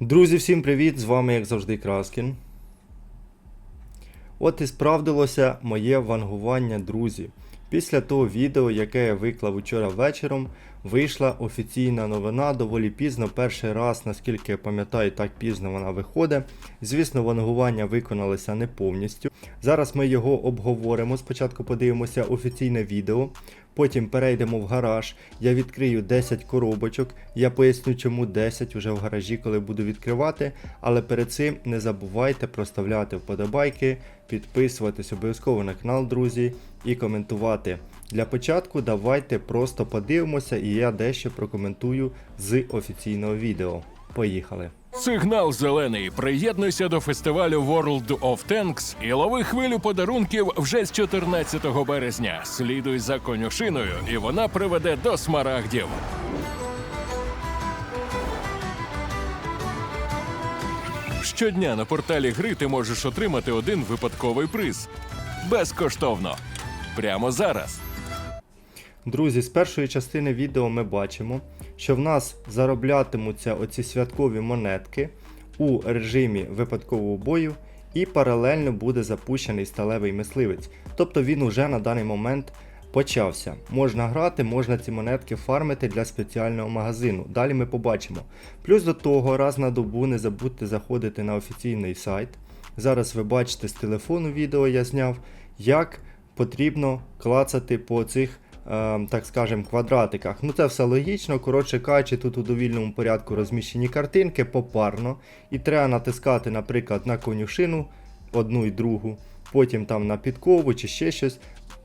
Друзі, всім привіт! З вами, як завжди, Краскін. От і справдилося моє вангування, друзі. Після того відео, яке я виклав учора вечором, вийшла офіційна новина доволі пізно. Перший раз, наскільки я пам'ятаю, так пізно вона виходить. Звісно, вангування виконалося не повністю. Зараз ми його обговоримо. Спочатку подивимося офіційне відео, потім перейдемо в гараж. Я відкрию 10 коробочок. Я поясню, чому 10 уже в гаражі, коли буду відкривати. Але перед цим не забувайте проставляти вподобайки, підписуватись обов'язково на канал, друзі, і коментувати. Для початку давайте просто подивимося, і я дещо прокоментую з офіційного відео. Поїхали! Сигнал зелений. Приєднуйся до фестивалю World of Tanks і лови хвилю подарунків вже з 14 березня. Слідуй за конюшиною, і вона приведе до смарагдів. Щодня на порталі гри ти можеш отримати один випадковий приз. Безкоштовно. Прямо зараз. Друзі, з першої частини відео ми бачимо, що в нас зароблятимуться оці святкові монетки у режимі випадкового бою, і паралельно буде запущений сталевий мисливець. Тобто він уже на даний момент почався. Можна грати, можна ці монетки фармити для спеціального магазину. Далі ми побачимо. Плюс до того, раз на добу не забудьте заходити на офіційний сайт. Зараз ви бачите з телефону відео я зняв, як потрібно клацати по цих так скажем, квадратиках. Ну це все логічно. Коротше кажучи, тут у довільному порядку розміщені картинки попарно. І треба натискати, наприклад, на конюшину одну і другу, потім там на підкову чи ще щось.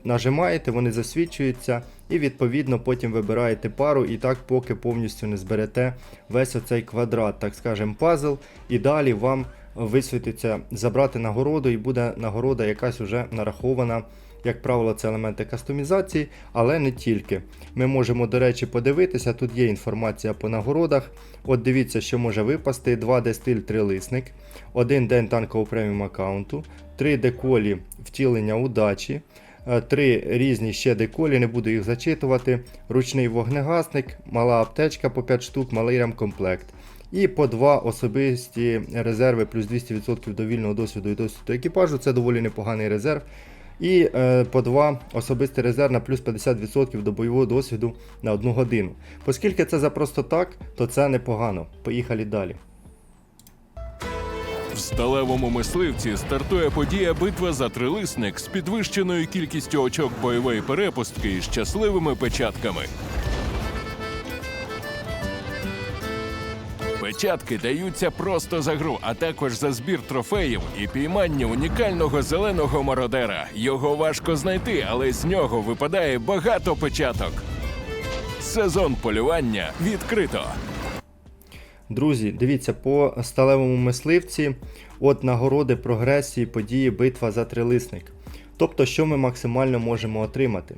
Нажимаєте, вони засвідчуються, і відповідно потім вибираєте пару, і так поки повністю не зберете весь оцей квадрат, так скажем, пазл, і далі вам висвітиться забрати нагороду, і буде нагорода якась уже нарахована. Як правило, це елементи кастомізації, але не тільки. Ми можемо, до речі, подивитися, тут є інформація по нагородах. От дивіться, що може випасти: 2D стиль трилисник, 1 день танкового преміум аккаунту, 3 деколі втілення удачі, е, три різні ще деколі, не буду їх зачитувати. Ручний вогнегасник, мала аптечка по 5 штук, малий ремкомплект. І по два особисті резерви плюс 200% довільного досвіду і досвіду екіпажу. Це доволі непоганий резерв. І е, по два особисті резерв на плюс 50% до бойового досвіду на одну годину. Оскільки це за просто так, то це непогано. Поїхали далі. В сталевому мисливці стартує подія битва за трилисник з підвищеною кількістю очок бойової перепустки і щасливими печатками. Печатки даються просто за гру, а також за збір трофеїв і піймання унікального зеленого мародера. Його важко знайти, але з нього випадає багато печаток. Сезон полювання відкрито. Друзі, дивіться, по сталевому мисливці от нагороди прогресії події битва за трилисник. Тобто, що ми максимально можемо отримати.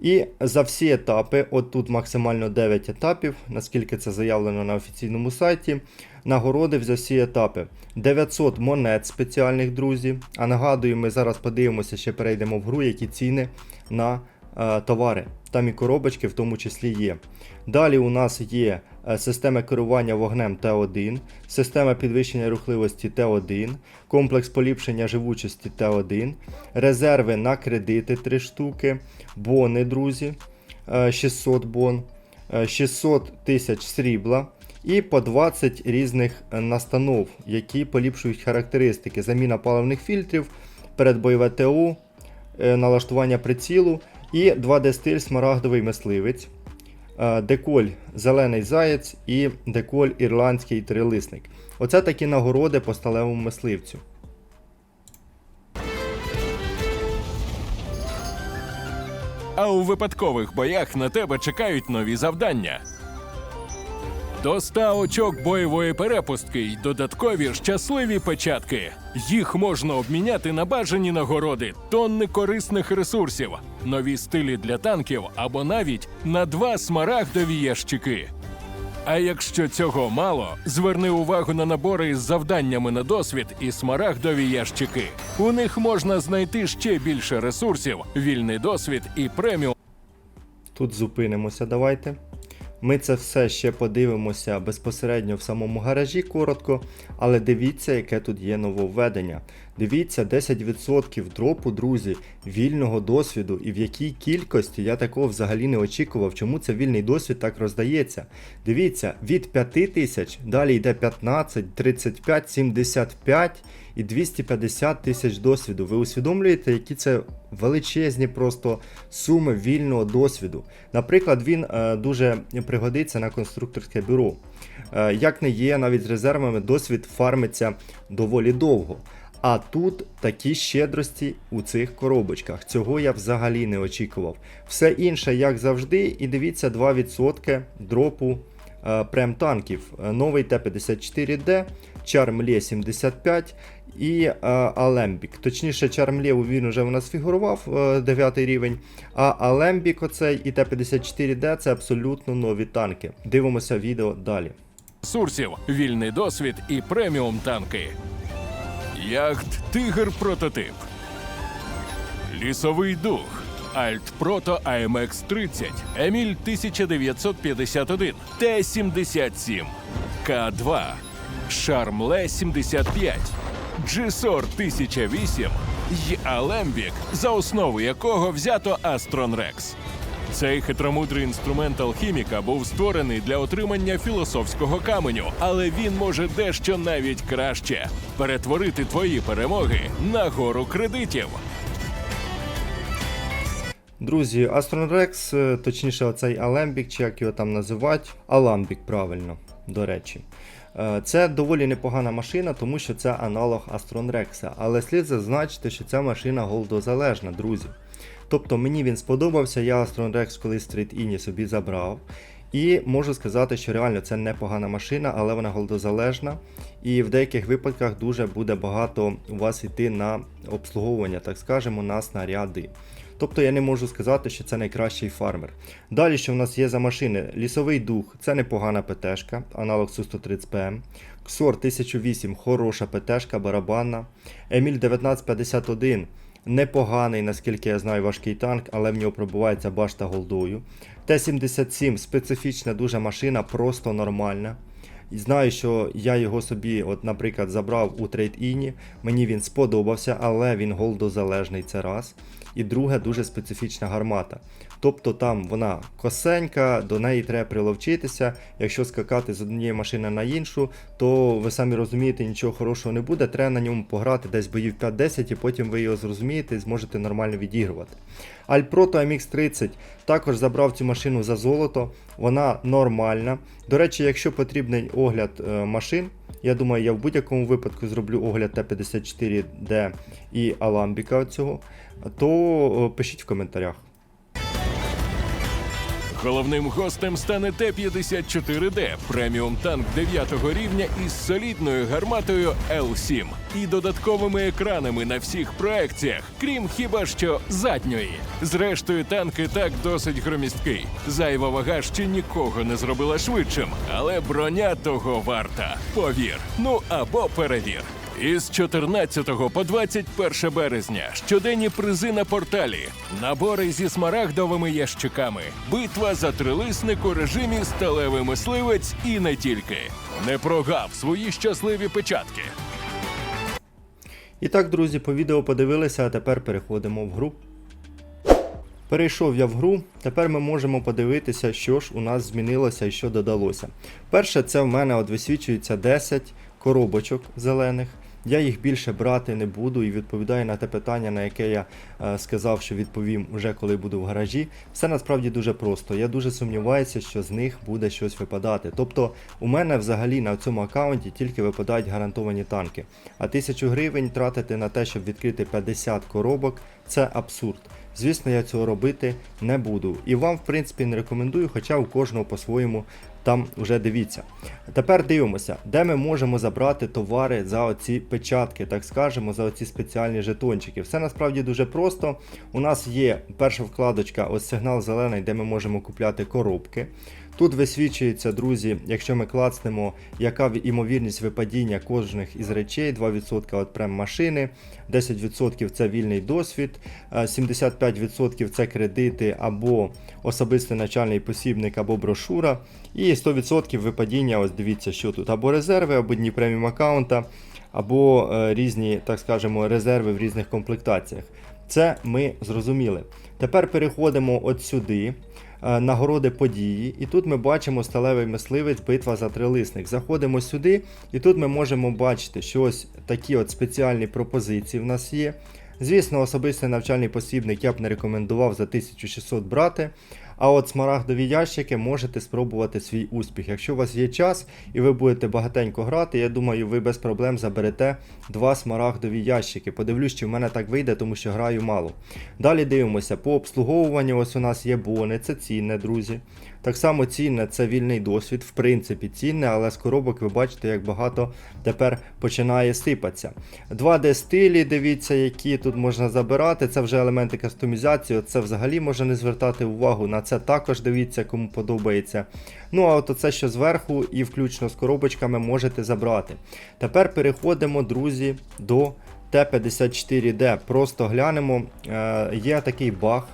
І за всі етапи, от тут максимально 9 етапів, наскільки це заявлено на офіційному сайті. Нагороди за всі етапи. 900 монет спеціальних, друзі. А нагадую, ми зараз подивимося, ще перейдемо в гру, які ціни на е, товари. Там і коробочки в тому числі є. Далі у нас є е, система керування вогнем Т1, система підвищення рухливості Т1, комплекс поліпшення живучості Т1, резерви на кредити 3 штуки, бони, друзі, е, 600 бон, е, 600 тисяч срібла. І по 20 різних е, настанов, які поліпшують характеристики. Заміна паливних фільтрів, передбойове ТУ, е, налаштування прицілу і 2D стиль смарагдовий мисливець, е, деколь зелений заєць і деколь ірландський трилисник. Оце такі нагороди по сталевому мисливцю. А у випадкових боях на тебе чекають нові завдання. До 100 очок бойової перепустки й додаткові щасливі печатки. Їх можна обміняти на бажані нагороди, тонни корисних ресурсів, нові стилі для танків або навіть на два смарагдові ящики. А якщо цього мало, зверни увагу на набори із завданнями на досвід і смарагдові ящики. У них можна знайти ще більше ресурсів, вільний досвід і преміум. Тут зупинимося, давайте. Ми це все ще подивимося безпосередньо в самому гаражі коротко, але дивіться, яке тут є нововведення. Дивіться, 10% дропу, друзі, вільного досвіду, і в якій кількості я такого взагалі не очікував, чому це вільний досвід так роздається. Дивіться, від 5 тисяч, далі йде 15, 35, 75 і 250 тисяч досвіду. Ви усвідомлюєте, які це величезні просто суми вільного досвіду. Наприклад, він е, дуже пригодиться на конструкторське бюро. Е, як не є, навіть з резервами досвід фармиться доволі довго. А тут такі щедрості у цих коробочках. Цього я взагалі не очікував. Все інше, як завжди, і дивіться 2% дропу е, прем-танків. Новий Т-54Д, Charmlе 75 і е, Алембік. Точніше, Charmlе він вже у нас фігурував 9 рівень, а Алембік оцей і Т-54Д це абсолютно нові танки. Дивимося відео далі. Сурсів, вільний досвід і преміум танки. Яхт Тигр прототип. Лісовий дух. Альт Прото АМХ 30, Еміль 1951, Т-77, К2, Шармле 75, Джисор 1008 й Алембік, за основу якого взято Астрон Рекс. Цей хитромудрий інструмент алхіміка був створений для отримання філософського каменю, але він може дещо навіть краще перетворити твої перемоги на гору кредитів. Друзі, Astron Rex, е, точніше, оцей Alembic, чи як його там називають, Alambic, правильно, до речі. Е, Це доволі непогана машина, тому що це аналог Astron Rex. Але слід зазначити, що ця машина голдозалежна, друзі. Тобто мені він сподобався, я Astron Rex колись Street Innie собі забрав. І можу сказати, що реально це непогана машина, але вона голдозалежна. І в деяких випадках дуже буде багато у вас йти на обслуговування, так скажемо, на снаряди. Тобто я не можу сказати, що це найкращий фармер. Далі, що в нас є за машини? Лісовий дух це непогана ПТшка, аналог Су-130ПМ. Ксор 1008 хороша ПТшка, барабанна. Еміль 1951 непоганий, наскільки я знаю, важкий танк, але в нього пробувається башта голдою. Т-77 специфічна дуже машина, просто нормальна. І знаю, що я його собі, от, наприклад, забрав у трейд-іні, мені він сподобався, але він голдозалежний це раз. І друге, дуже специфічна гармата. Тобто там вона косенька, до неї треба приловчитися. Якщо скакати з однієї машини на іншу, то ви самі розумієте, нічого хорошого не буде. Треба на ньому пограти десь боїв 5-10, і потім ви його зрозумієте і зможете нормально відігрувати. Альпрото MX30 також забрав цю машину за золото, вона нормальна. До речі, якщо потрібний огляд е, машин, я думаю, я в будь-якому випадку зроблю огляд Т-54D і Аламбіка цього, то пишіть в коментарях. Головним гостем стане Т-54Д, преміум танк 9 рівня із солідною гарматою Л-7 і додатковими екранами на всіх проекціях, крім хіба що задньої. Зрештою, танк і так досить громісткий. Зайва вага ще нікого не зробила швидшим, але броня того варта. Повір, ну або перевір. Із 14 по 21 березня щоденні призи на порталі, набори зі смарагдовими ящиками, битва за трилисник у режимі сталевий мисливець і не тільки. Не прогав свої щасливі печатки. І так, друзі, по відео подивилися, а тепер переходимо в гру. Перейшов я в гру, тепер ми можемо подивитися, що ж у нас змінилося і що додалося. Перше, це в мене от висвічується 10 коробочок зелених. Я їх більше брати не буду і відповідаю на те питання, на яке я е, сказав, що відповім вже коли буду в гаражі. Все насправді дуже просто. Я дуже сумніваюся, що з них буде щось випадати. Тобто у мене взагалі на цьому аккаунті тільки випадають гарантовані танки. А тисячу гривень тратити на те, щоб відкрити 50 коробок, це абсурд. Звісно, я цього робити не буду. І вам, в принципі, не рекомендую, хоча у кожного по-своєму там вже дивіться. Тепер дивимося, де ми можемо забрати товари за оці печатки, так скажемо, за оці спеціальні жетончики. Все насправді дуже просто. У нас є перша вкладочка, ось сигнал зелений, де ми можемо купляти коробки. Тут висвічується, друзі, якщо ми клацнемо, яка імовірність випадіння кожних із речей, 2% від прем машини, 10% це вільний досвід, е, 75% це кредити або особистий начальний посібник, або брошура. І 100% випадіння, ось дивіться, що тут, або резерви, або дні преміум аккаунта, або е, різні, так скажемо, резерви в різних комплектаціях. Це ми зрозуміли. Тепер переходимо от сюди. Е, Нагороди події, і тут ми бачимо сталевий мисливець, битва за трилисник. Заходимо сюди, і тут ми можемо бачити, що ось такі от спеціальні пропозиції в нас є. Звісно, особистий навчальний посібник я б не рекомендував за 1600 брати. А от смарагдові ящики можете спробувати свій успіх. Якщо у вас є час і ви будете багатенько грати, я думаю, ви без проблем заберете два смарагдові ящики. Подивлюсь, чи в мене так вийде, тому що граю мало. Далі дивимося по обслуговуванню. Ось у нас є бони, це цінне, друзі. Так само цінне це вільний досвід, в принципі, цінне, але з коробок ви бачите, як багато тепер починає сипатися. 2D стилі, дивіться, які тут можна забирати. Це вже елементи кастомізації. Це взагалі можна не звертати увагу. На це також дивіться, кому подобається. Ну а от оце, що зверху, і включно з коробочками можете забрати. Тепер переходимо, друзі, до Т-54D. Просто глянемо, е, є такий баг.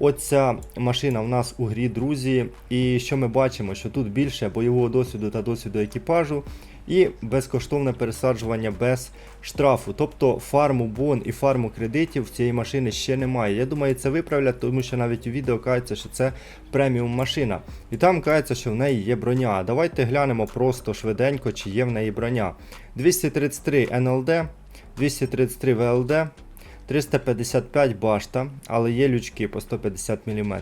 Оця машина в нас у грі, друзі. І що ми бачимо, що тут більше бойового досвіду та досвіду екіпажу, і безкоштовне пересаджування без штрафу. Тобто фарму бон і фарму кредитів в цієї машини ще немає. Я думаю, це виправлять, тому що навіть у відео кажеться, що це преміум машина. І там кажеться, що в неї є броня. Давайте глянемо просто швиденько, чи є в неї броня. 233 НЛД, 233 ВЛД. 355 башта, але є лючки по 150 мм.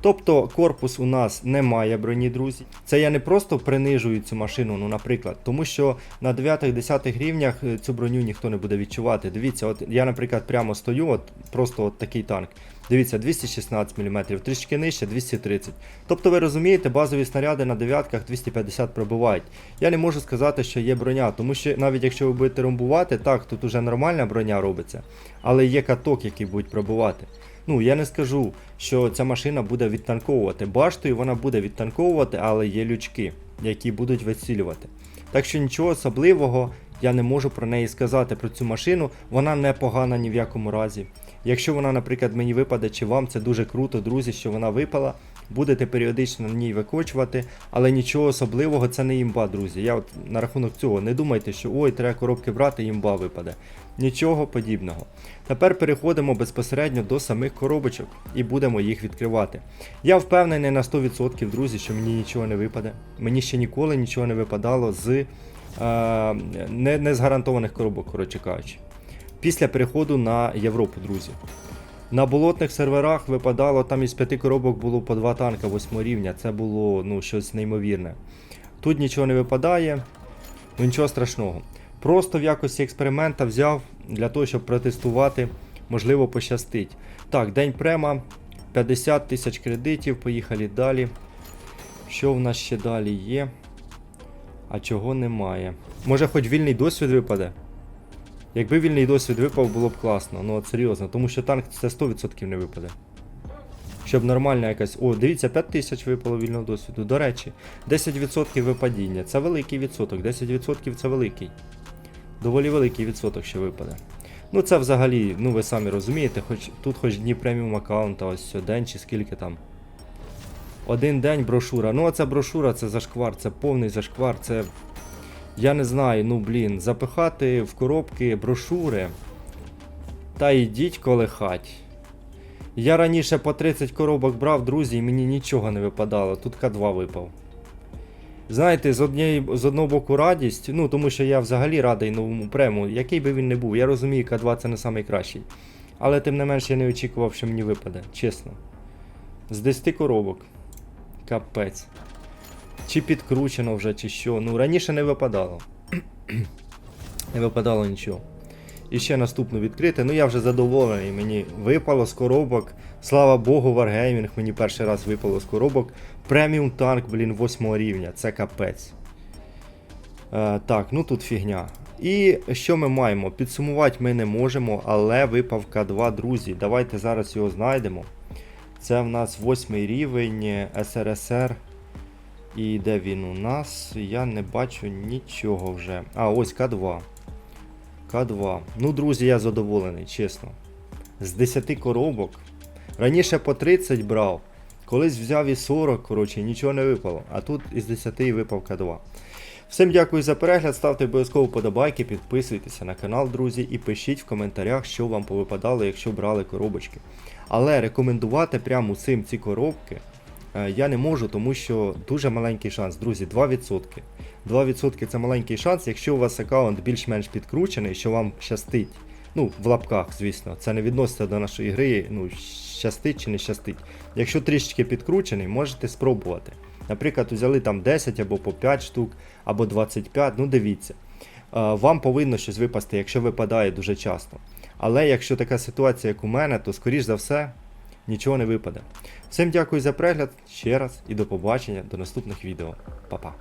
Тобто корпус у нас не має броні, друзі. Це я не просто принижую цю машину, ну, наприклад, тому що на 9-10 рівнях е, цю броню ніхто не буде відчувати. Дивіться, от я, наприклад, прямо стою, от просто от такий танк. Дивіться, 216 мм, трішки нижче 230. Тобто ви розумієте, базові снаряди на дев'ятках 250 пробивають. Я не можу сказати, що є броня, тому що навіть якщо ви будете ромбувати, так, тут уже нормальна броня робиться, але є каток, який будуть пробивати. Ну, я не скажу, що ця машина буде відтанковувати. Баштою вона буде відтанковувати, але є лючки, які будуть вицілювати. Так що нічого особливого я не можу про неї сказати про цю машину. Вона не погана ні в якому разі. Якщо вона, наприклад, мені випаде, чи вам це дуже круто, друзі, що вона випала. Будете періодично на ній викочувати, але нічого особливого це не імба, друзі. Я от на рахунок цього не думайте, що ой, треба коробки брати, імба випаде. Нічого подібного. Тепер переходимо безпосередньо до самих коробочок і будемо їх відкривати. Я впевнений на 100%, друзі, що мені нічого не випаде. Мені ще ніколи нічого не випадало з е, не, не з гарантованих коробок, коротше кажучи. Після переходу на Європу, друзі. На болотних серверах випадало, там із п'яти коробок було по два танка 8 рівня. Це було ну, щось неймовірне. Тут нічого не випадає, ну нічого страшного. Просто в якості експеримента взяв для того, щоб протестувати, можливо, пощастить. Так, день према, 50 тисяч кредитів, поїхали далі. Що в нас ще далі є? А чого немає? Може, хоч вільний досвід випаде? Якби вільний досвід випав, було б класно, ну от серйозно, тому що танк це 100% не випаде. Щоб нормальна якась. О, дивіться, 5 тисяч випало вільного досвіду. До речі, 10% випадіння. Це великий відсоток. 10% це великий. Доволі великий відсоток ще випаде. Ну це взагалі, ну ви самі розумієте, хоч тут хоч дні преміум аккаунта, ось день чи скільки там. Один день брошура. Ну, оця брошура це зашквар, це повний зашквар, це. Я не знаю, ну блін, запихати в коробки брошури. Та йдіть колихать. Я раніше по 30 коробок брав, друзі, і мені нічого не випадало. Тут К2 випав. Знаєте, з, однієї, з одного боку радість, ну тому що я взагалі радий новому прему, який би він не був. Я розумію, К2 це не найкращий. Але тим не менш я не очікував, що мені випаде, чесно. З 10 коробок. Капець. Чи підкручено вже, чи що. Ну, раніше не випадало. не випадало нічого. І ще наступну відкрити. Ну я вже задоволений. Мені випало з коробок. Слава Богу, Wargaming мені перший раз випало з коробок. Преміум танк, блін, 8 рівня. Це капець. Е, так, ну тут фігня. І що ми маємо? Підсумувати ми не можемо, але випав К2, друзі. Давайте зараз його знайдемо. Це в нас 8 рівень СРСР. І де він у нас? Я не бачу нічого вже. А, ось К2. К2. Ну, друзі, я задоволений, чесно. З 10 коробок. Раніше по 30 брав. Колись взяв і 40, коротше, нічого не випало. А тут із 10 випав К2. Всім дякую за перегляд, ставте обов'язково подобайки, підписуйтеся на канал, друзі, і пишіть в коментарях, що вам повипадало, якщо брали коробочки. Але рекомендувати прямо цим ці коробки я не можу, тому що дуже маленький шанс, друзі, 2%. 2% це маленький шанс, якщо у вас аккаунт більш-менш підкручений, що вам щастить. Ну, в лапках, звісно, це не відноситься до нашої гри, ну, щастить чи не щастить. Якщо трішечки підкручений, можете спробувати. Наприклад, взяли там 10 або по 5 штук, або 25, ну дивіться. Е, Вам повинно щось випасти, якщо випадає дуже часто. Але якщо така ситуація, як у мене, то скоріш за все нічого не випаде. Всім дякую за перегляд ще раз і до побачення до наступних відео. Па-па.